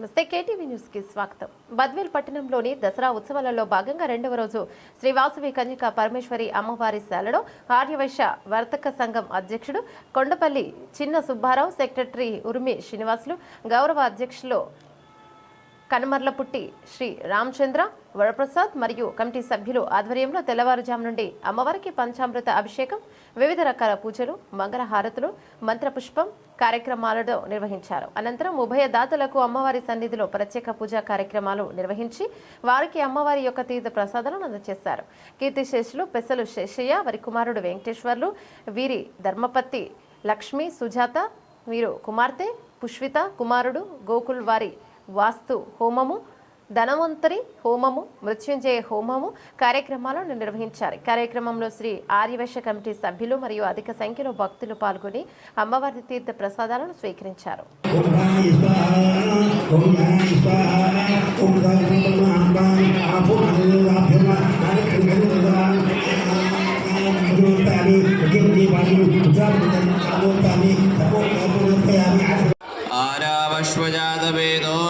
నమస్తే కేటీవీ న్యూస్కి స్వాగతం. బద్వేల్ పట్టణంలోని దసరా ఉత్సవాలలో భాగంగా రెండవ రోజు శ్రీవాసవి కన్యక పరమేశ్వరి అమ్మవారి శాలలో ఆర్యవైశ్య వర్తక సంఘం అధ్యక్షుడు కొండపల్లి చిన్న సుబ్బారావు సెక్రటరీ ఉర్మి శ్రీనివాసులు గౌరవ అధ్యక్షులు కనుమర్లపుట్టి శ్రీ రామచంద్ర వరప్రసాద్ మరియు కమిటీ సభ్యులు ఆధ్వర్యంలో తెల్లవారుజాము నుండి అమ్మవారికి పంచామృత అభిషేకం వివిధ రకాల పూజలు మంగళహారతులు మంత్రపుష్పం కార్యక్రమాలలో నిర్వహించారు. అనంతరం ఉభయ దాతలకు అమ్మవారి సన్నిధిలో ప్రత్యేక పూజా కార్యక్రమాలు నిర్వహించి వారికి అమ్మవారి యొక్క తీర్థ ప్రసాదాలను అందజేశారు. కీర్తిశేషులు పెసలు శేషయ్య వారి కుమారుడు వెంకటేశ్వర్లు వీరి ధర్మపతి లక్ష్మి సుజాత వీరు కుమార్తె పుష్విత కుమారుడు గోకుల్ వారి వాస్తు హోమము ధనవంతరి హోమము మృత్యుంజయ హోమము కార్యక్రమాలను నిర్వహించారు కార్యక్రమంలో శ్రీ ఆర్యవైశ్య కమిటీ సభ్యులు మరియు అధిక సంఖ్యలో భక్తులు పాల్గొని అమ్మవారి తీర్థ ప్రసాదాలను స్వీకరించారు. ఓం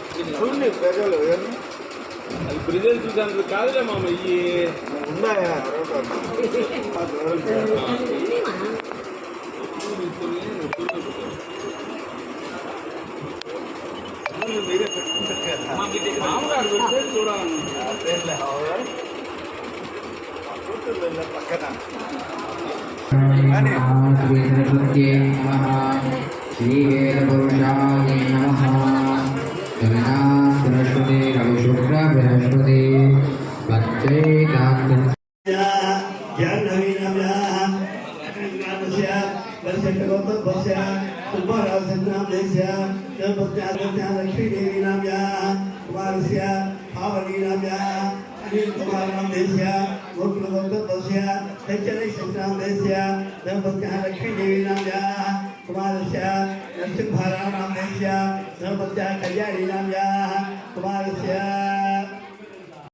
చూడండి ప్రజలు ఏమి? అది ప్రజలు చూసేందుకు కాదులే మామ ఈ ఉన్నాయా सरस्वती रविशुक्र बृहस्पति भक्ते लक्ष्मी देवी नाम्या कुमारस्य भावनी नाम्या अनिल कुमार नामदेश्या गोकुल गौतम दस्या सच्चन सचनाम दस्या दंपत्या लक्ष्मी देवी नाम्या कुमार लक्ष्मी भारा नाम नहीं कुमारस्य नरपत्या नैश्य धर्मस्य कल्याणीनां कुमार कुमारस्य